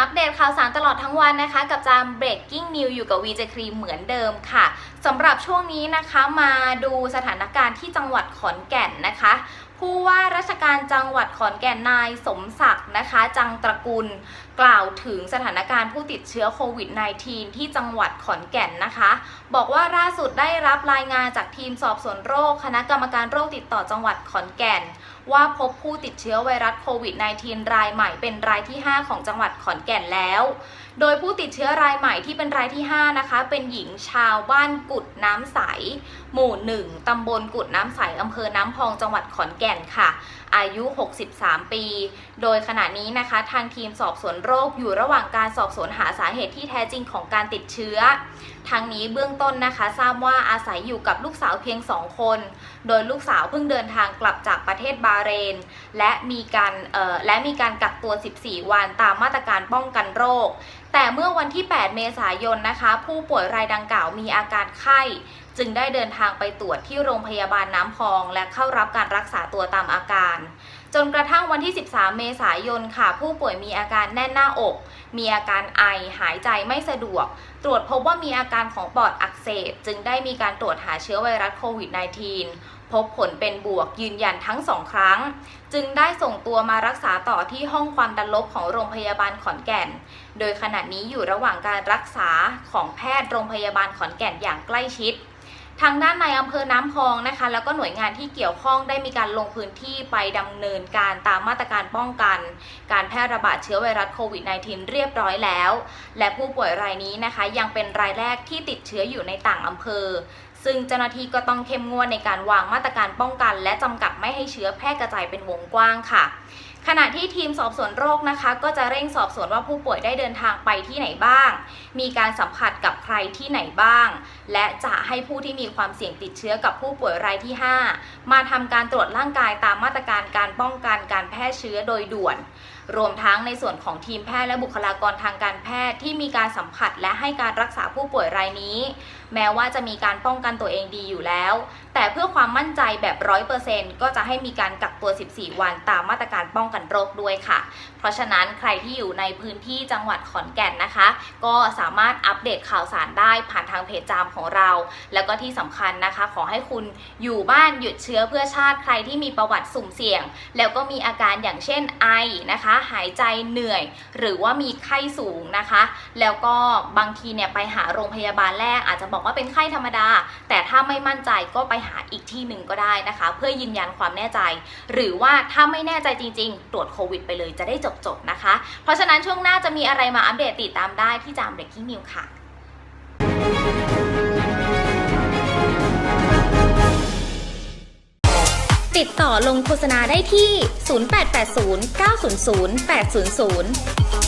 อัปเดตข่าวสารตลอดทั้งวันนะคะ กับจาม breaking news อยู่กับวีเจครีมเหมือนเดิมค่ะสำหรับช่วงนี้นะคะมาดูสถานการณ์ที่จังหวัดขอนแก่นนะคะผู้ว่าราชการจังหวัดขอนแก่นนายสมศักดิ์นะคะ จังตระกูล กล่าวถึงสถานการณ์ผู้ติดเชื้อโควิด -19 ที่จังหวัดขอนแก่นนะคะ บอกว่าล่าสุดได้รับรายงานจากทีมสอบสวนโรค คณะกรรมการโรคติดต่อจังหวัดขอนแก่น ว่าพบผู้ติดเชื้อไวรัสโควิด -19 รายใหม่เป็นรายที่ 5 ของจังหวัดขอนแก่นแล้ว โดยผู้ติดเชื้อรายใหม่ที่เป็นรายที่ 5 นะคะ เป็นหญิงชาวบ้านกุดน้ำใส หมู่ 1 ตำบลกุดน้ำใสอำเภอน้ำพองจังหวัดขอนแก่นค่ะ อายุ 63 ปี โดยขณะนี้นะคะ ทางทีมสอบสวนโรคอยู่ระหว่างการสอบสวนหาสาเหตุที่แท้จริงของการติดเชื้อทางนี้เบื้องต้นนะคะ ทราบว่าอาศัยอยู่กับลูกสาวเพียง2คน โดยลูกสาวเพิ่งเดินทางกลับจากประเทศบาเรน และมีการและมีการกักตัว 14 วันตามมาตรการป้องกันโรค แต่เมื่อวันที่ 8 เมษายนนะคะ ผู้ป่วยรายดังกล่าวมีอาการไข้จึงได้เดินทางไปตรวจที่โรงพยาบาลน้ำพอง และเข้ารับการรักษาตัวตามอาการ จนกระทั่งวันที่ 13 เมษายนค่ะ ผู้ป่วยมีอาการแน่นหน้าอก มีอาการไอ หายใจไม่สะดวก ตรวจพบว่ามีอาการของปอดอักเสบ จึงได้มีการตรวจหาเชื้อไวรัสโควิด -19 พบผลเป็นบวกยืนยันทั้งสองครั้ง จึงได้ส่งตัวมารักษาต่อที่ห้องความดันลบของโรงพยาบาลขอนแก่น โดยขณะนี้อยู่ระหว่างการรักษาของแพทย์โรงพยาบาลขอนแก่นอย่างใกล้ชิด ทางด้านในอำเภอน้ำพองนะคะ แล้วก็หน่วยงานที่เกี่ยวข้องได้มีการลงพื้นที่ไปดำเนินการตามมาตรการป้องกัน การแพร่ระบาดเชื้อไวรัสโควิด -19 เรียบร้อยแล้ว และผู้ป่วยรายนี้นะคะ ยังเป็นรายแรกที่ติดเชื้ออยู่ในต่างอำเภอ ซึ่งเจ้าหน้าที่ก็ต้องเข้มงวดในการวางมาตรการป้องกัน และจำกัดไม่ให้เชื้อแพร่กระจายเป็นวงกว้างค่ะ ขณะที่ทีมสอบสวนโรคนะคะ ก็จะเร่งสอบสวนว่าผู้ป่วยได้เดินทางไปที่ไหนบ้าง มีการสัมผัสกับใครที่ไหนบ้าง และจะให้ผู้ที่มีความเสี่ยงติดเชื้อกับผู้ป่วยรายที่ 5 มาทำการตรวจร่างกายตามมาตรการการป้องกันการแพร่เชื้อโดยด่วน รวมทั้งในส่วนของทีมแพทย์และบุคลากรทางการแพทย์ที่มีการสัมผัสและให้การรักษาผู้ป่วยรายนี้ แม้ว่าจะมีการป้องกันตัวเองดีอยู่แล้ว แต่เพื่อความมั่นใจแบบร้อยเปอร์เซ็นต์ก็จะให้มีการกักตัว 14 วันตามมาตรการป้องกันโรคด้วยค่ะ เพราะฉะนั้นใครที่อยู่ในพื้นที่จังหวัดขอนแก่นนะคะ ก็สามารถอัปเดตข่าวสารได้ผ่านทางเพจจามของเรา แล้วก็ที่สำคัญนะคะ ขอให้คุณอยู่บ้านหยุดเชื้อเพื่อชาติใครที่มีประวัติสุ่มเสี่ยง แล้วก็มีอาการอย่างเช่นไอนะคะ หายใจเหนื่อย หรือว่ามีไข้สูงนะคะ แล้วก็บางทีเนี่ยไปหาโรงพยาบาลแรกอาจจะบอกว่าเป็นไข้ธรรมดา แต่ถ้าไม่มั่นใจก็ไปหาอีกที่หนึ่งก็ได้นะคะ เพื่อยืนยันความแน่ใจ หรือว่าถ้าไม่แน่ใจจริง ๆ ตรวจโควิดไปเลยจะได้จบๆนะคะ เพราะฉะนั้นช่วงหน้าจะมีอะไรมาอัปเดตติดตามได้ที่จาม breaking news ค่ะติดต่อลงโฆษณาได้ที่ 0880 900 800